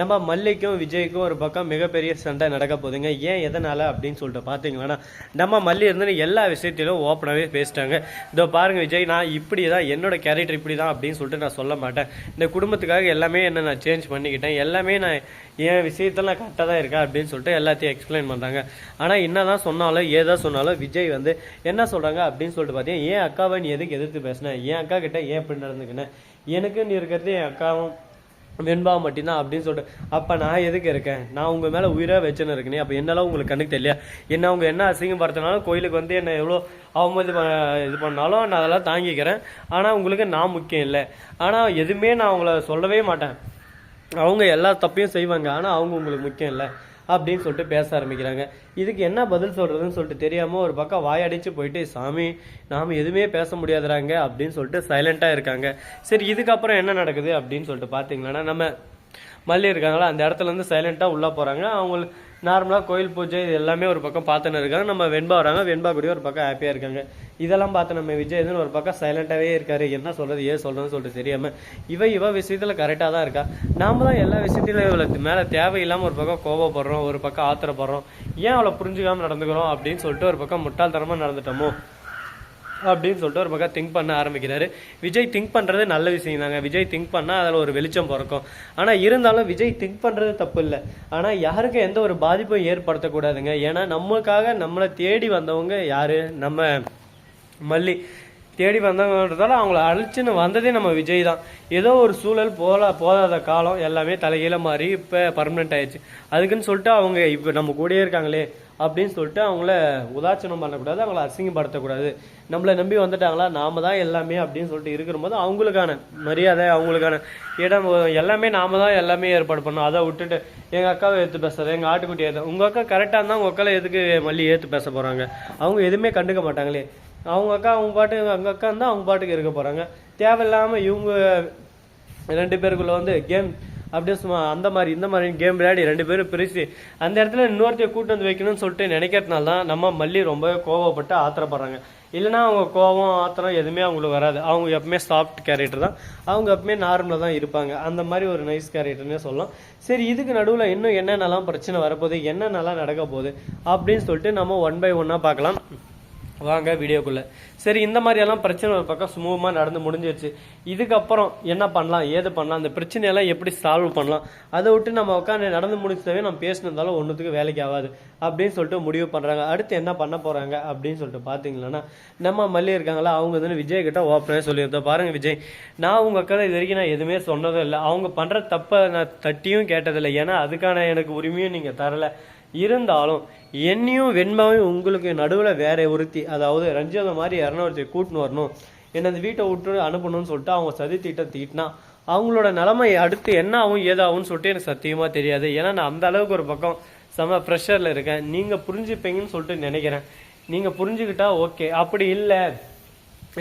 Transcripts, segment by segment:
நம்ம மல்லிக்கும் விஜய்க்கும் ஒரு பக்கம் மிகப்பெரிய சண்டை நடக்க போகுதுங்க. ஏன் எதனால் அப்படின்னு சொல்லிட்டு பார்த்தீங்கன்னா நம்ம மல்லி இருந்து எல்லா விஷயத்திலும் ஓப்பனாகவே பேசிட்டாங்க. இதோ பாருங்கள் விஜய் நான் இப்படி தான் என்னோட கேரக்டர் இப்படி தான் அப்படின்னு சொல்லிட்டு நான் சொல்ல மாட்டேன். இந்த குடும்பத்துக்காக எல்லாமே என்ன நான் சேஞ்ச் பண்ணிக்கிட்டேன். எல்லாமே நான் என் விஷயத்தில் நான் கரெக்டாக தான் இருக்கேன் அப்படின்னு சொல்லிட்டு எல்லாத்தையும் எக்ஸ்பிளைன் பண்ணுறாங்க ஆனால் என்ன தான் சொன்னாலும் ஏதா சொன்னாலும் விஜய் வந்து என்ன சொல்கிறாங்க அப்படின்னு சொல்லிட்டு பார்த்தீங்கன்னா ஏன் அக்காவை நீ எதுக்கு எதிர்த்து பேசினேன் என் அக்கா கிட்ட ஏன் இப்படி நடந்துக்கினேன் எனக்குன்னு இருக்கிறது என் அக்காவும் வெண்பா மட்டினா அப்படின்னு சொல்லிட்டு அப்போ நான் எதுக்கு இருக்கேன்? நான் உங்கள் மேலே உயிராக வச்சுன்னு இருக்கேனே அப்போ என்னால உங்களுக்கு கண்ணுக்கு தெரியல என்ன அவங்க என்ன அசிங்கப்படுத்தினாலும் கோயிலுக்கு வந்து என்ன எவ்வளோ அவமதி இது பண்ணாலும் நான் அதெல்லாம் தாங்கிக்கிறேன். ஆனால் உங்களுக்கு நான் முக்கியம் இல்லை. ஆனால் எதுவுமே நான் அவங்கள சொல்லவே மாட்டேன். அவங்க எல்லா தப்பையும் செய்வாங்க. ஆனால் அவங்க உங்களுக்கு முக்கியம் இல்லை. அப்படின்னு சொல்லிட்டு பேச ஆரம்பிக்கிறாங்க. இதுக்கு என்ன பதில் சொல்றதுன்னு சொல்லிட்டு தெரியாம ஒரு பக்கம் வாயடிச்சு போயிட்டு சாமி நாம எதுவுமே பேச முடியாதுறாங்க அப்படின்னு சொல்லிட்டு சைலண்டா இருக்காங்க. சரி இதுக்கப்புறம் என்ன நடக்குது அப்படின்னு சொல்லிட்டு பாத்தீங்கன்னா நம்ம மல்லி இருக்காங்களா அந்த இடத்துல இருந்து சைலண்டா உள்ள போறாங்க. அவங்க நார்மலாக கோயில் பூஜை இது எல்லாமே ஒரு பக்கம் பார்த்துன்னு இருக்காங்க. நம்ம வெண்பா வராங்க வெண்பா கூடிய ஒரு பக்கம் ஹாப்பியாக இருக்காங்க. இதெல்லாம் பார்த்து நம்ம விஜய் இதுன்னு ஒரு பக்கம் சைலண்ட்டாகவே இருக்காரு. என்ன சொல்கிறது ஏன் சொல்கிறதுன்னு சொல்லிட்டு தெரியாமல் இவ இவ விஷயத்தில் கரெக்டாக தான் இருக்கா? நாம தான் எல்லா விஷயத்திலும் இவளுக்கு மேலே தேவையில்லாமல் ஒரு பக்கம் கோவப்படுறோம் ஒரு பக்கம் ஆத்திரப்படுறோம். ஏன் அவளை புரிஞ்சுக்காமல் நடந்துக்கிறோம் அப்படின்னு சொல்லிட்டு ஒரு பக்கம் முட்டாள்தனமாக நடந்துட்டோமோ? அப்படின்னு சொல்லிட்டு ஒரு பக்கம் திங்க் பண்ண ஆரம்பிக்கிறாரு. விஜய் திங்க் பண்ணுறது நல்ல விஷயம் தாங்க விஜய் திங்க் பண்ணால் அதில் ஒரு வெளிச்சம் பிறக்கும். ஆனால் இருந்தாலும் விஜய் திங்க் பண்ணுறது தப்பு இல்லை. ஆனால் யாருக்கும் எந்த ஒரு பாதிப்பும் ஏற்படுத்தக்கூடாதுங்க. ஏன்னா நமக்காக நம்மளை தேடி வந்தவங்க யார்? நம்ம மல்லி. தேடி வந்தவங்கன்றதால அவங்கள அழிச்சுன்னு வந்ததே நம்ம விஜய் தான். ஏதோ ஒரு சூழல் போல போதாத காலம் எல்லாமே தலைகீழ மாறி இப்போ பர்மனெண்ட் ஆயிடுச்சு. அதுக்குன்னு சொல்லிட்டு அவங்க இப்போ நம்ம கூடயே இருக்காங்களே. அப்படின்னு சொல்லிட்டு அவங்கள உதாச்சனம் பண்ணக்கூடாது அவங்கள அசிங்கப்படுத்தக்கூடாது. நம்மளை நம்பி வந்துட்டாங்களா? நாம தான் எல்லாமே அப்படின்னு சொல்லிட்டு இருக்கிறபோது அவங்களுக்கான மரியாதை அவங்களுக்கான இடம் எல்லாமே நாம தான் எல்லாமே ஏற்பாடு பண்ணோம் அதை விட்டுட்டு எங்கள் அக்காவை ஏற்று பேசுறது எங்கள் ஆட்டுக்குட்டி ஏற்று உங்கள் அக்கா கரெக்டாக இருந்தால் உங்கள் அக்காவை எதுக்கு மல்லி ஏற்று பேச போகிறாங்க அவங்க எதுவுமே கண்டுக்க மாட்டாங்களே. அவங்க அக்கா அவங்க பாட்டு அவங்க அக்கா இருந்தால் அவங்க பாட்டுக்கு இருக்க போகிறாங்க தேவையில்லாமல் இவங்க ரெண்டு பேருக்குள்ள வந்து கேம் அப்படியே சும்மா அந்த மாதிரி இந்த மாதிரி கேம் விளையாடி ரெண்டு பேரும் பிரிச்சு அந்த இடத்துல இன்னொருத்தைய கூட்டு வந்து வைக்கணும்னு சொல்லிட்டு நினைக்கிறதுனால தான் நம்ம மல்லி ரொம்ப கோவப்பட்டு ஆத்திரப்படுறாங்க. இல்லைன்னா அவங்க கோவம் ஆத்திரம் எதுவுமே அவங்களுக்கு வராது. அவங்க எப்பவுமே சாஃப்ட் கேரக்டர் தான். அவங்க எப்பவுமே நார்மலாக தான் இருப்பாங்க. அந்த மாதிரி ஒரு நைஸ் கேரக்டர்னே சொல்லலாம். சரி இதுக்கு நடுவில் இன்னும் என்னென்னலாம் பிரச்சனை வரப்போகுது என்னென்னலாம் நடக்க போகுது அப்படின்னு சொல்லிட்டு நம்ம ஒன் பை ஒன்னாக பார்க்கலாம். வாங்க வீடியோக்குள்ளே. சரி இந்த மாதிரியெல்லாம் பிரச்சனை ஒரு பக்கம் சுமூகமாக நடந்து முடிஞ்சிருச்சு. இதுக்கப்புறம் என்ன பண்ணலாம்? ஏது பண்ணலாம்? அந்த பிரச்சனையெல்லாம் எப்படி சால்வ் பண்ணலாம்? அதை விட்டு நம்ம உட்காந்து நடந்து முடிச்சதவே நம்ம பேசினதாலும் ஒன்றுத்துக்கு வேலைக்கு ஆகாது. அப்படின்னு சொல்லிட்டு முடிவு பண்ணுறாங்க அடுத்து என்ன பண்ண போகிறாங்க அப்படின்னு சொல்லிட்டு பார்த்தீங்களன்னா நம்ம மல்லி இருக்காங்களா அவங்க வந்து விஜய் கிட்ட ஓப்பனாக சொல்லியிருந்தோம். பாருங்கள் விஜய் நான் உங்கள் அக்கா இது வரைக்கும் நான் எதுவுமே சொன்னதும் இல்லை. அவங்க பண்ணுற தப்பை நான் தட்டியும் கேட்டதில்லை. ஏன்னா அதுக்கான எனக்கு உரிமையும் நீங்கள் தரலை. இருந்தாலும் என்னையும் வெண்மாவையும் உங்களுக்கு நடுவில் வேற ஒருத்தி அதாவது ரஞ்சிதா மாதிரி யாருன்னா கூட்டின்னு வரணும். என்னை அந்த வீட்டை விட்டு அனுப்பணும்னு சொல்லிட்டு அவங்க சதி திட்டம் தீட்டினா அவங்களோட நிலைமை அடுத்து என்ன ஆகும் ஏதாகும்னு சொல்லிட்டு எனக்கு சத்தியமாக தெரியாது. ஏன்னா நான் அந்த அளவுக்கு ஒரு பக்கம் செம ப்ரெஷரில் இருக்கேன். நீங்கள் புரிஞ்சுப்பீங்கன்னு சொல்லிட்டு நினைக்கிறேன். நீங்கள் புரிஞ்சுக்கிட்டா ஓகே. அப்படி இல்லை.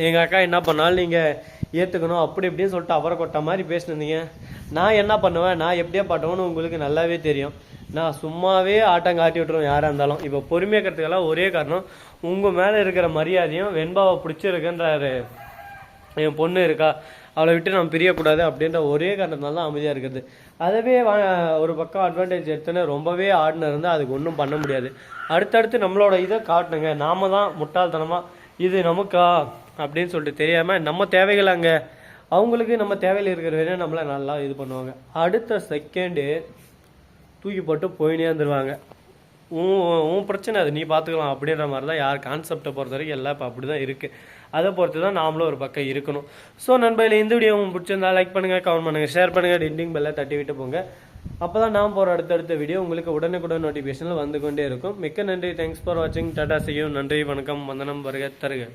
எங்கள் அக்கா என்ன பண்ணாலும் நீங்கள் ஏற்றுக்கணும் அப்படி இப்படின்னு சொல்லிட்டு அவரை கொட்ட மாதிரி பேசினிருந்தீங்க நான் என்ன பண்ணுவேன்? நான் எப்படியா பாட்டுவேன்னு உங்களுக்கு நல்லாவே தெரியும். நான் சும்மாவே ஆட்டம் காட்டி விட்டுருவோம் யாராக இருந்தாலும். இப்போ பொறுமையாக இருக்கிறதுக்கெல்லாம் ஒரே காரணம் உங்கள் மேலே இருக்கிற மரியாதையும் வெண்பாவை பிடிச்சிருக்குன்றாரு. என் பொண்ணு இருக்கா அவளை விட்டு நம்ம பிரியக்கூடாது அப்படின்ற ஒரே காரணத்தினால தான் அமைதியாக இருக்கிறது அதுவே ஒரு பக்கம் அட்வான்டேஜ் எடுத்தோன்னே ரொம்பவே ஆடின இருந்தால் அதுக்கு ஒன்றும் பண்ண முடியாது. அடுத்தடுத்து நம்மளோட இதை காட்டணுங்க. நாம தான் முட்டாள்தனமாக இது நமக்கா அப்படின்னு சொல்லிட்டு தெரியாமல் நம்ம தேவைகள் அங்கே. அவங்களுக்கு நம்ம தேவையில் இருக்கிற வரையும் நம்மளை நல்லா இது பண்ணுவாங்க. அடுத்த செகண்டு தூக்கி போட்டு போயினே வந்துடுவாங்க உன் உன் பிரச்சனை அது நீ பார்த்துக்கலாம் அப்படின்ற மாதிரி தான் யார் கான்செப்டை பொறுத்த வரைக்கும் எல்லாம் இப்போ அப்படி தான் இருக்குது அதை பொறுத்து தான் நாமளும் ஒரு பக்கம் இருக்கணும். ஸோ நண்பர்களே இந்த வீடியோ உங்களுக்கு பிடிச்சிருந்தா லைக் பண்ணுங்கள் கமெண்ட் பண்ணுங்கள் ஷேர் பண்ணுங்கள் டிண்டிங் பெல்லை தட்டி விட்டு போங்க. அப்போ தான் நான் போகிற அடுத்தடுத்த வீடியோ உங்களுக்கு உடனுக்குடன் நோட்டிஃபிகேஷனில் வந்து கொண்டே இருக்கும். மிக்க நன்றி தேங்க்ஸ் ஃபார் வாட்சிங் டாடா செய்யும் நன்றி வணக்கம். வந்தனம் வருக தருக.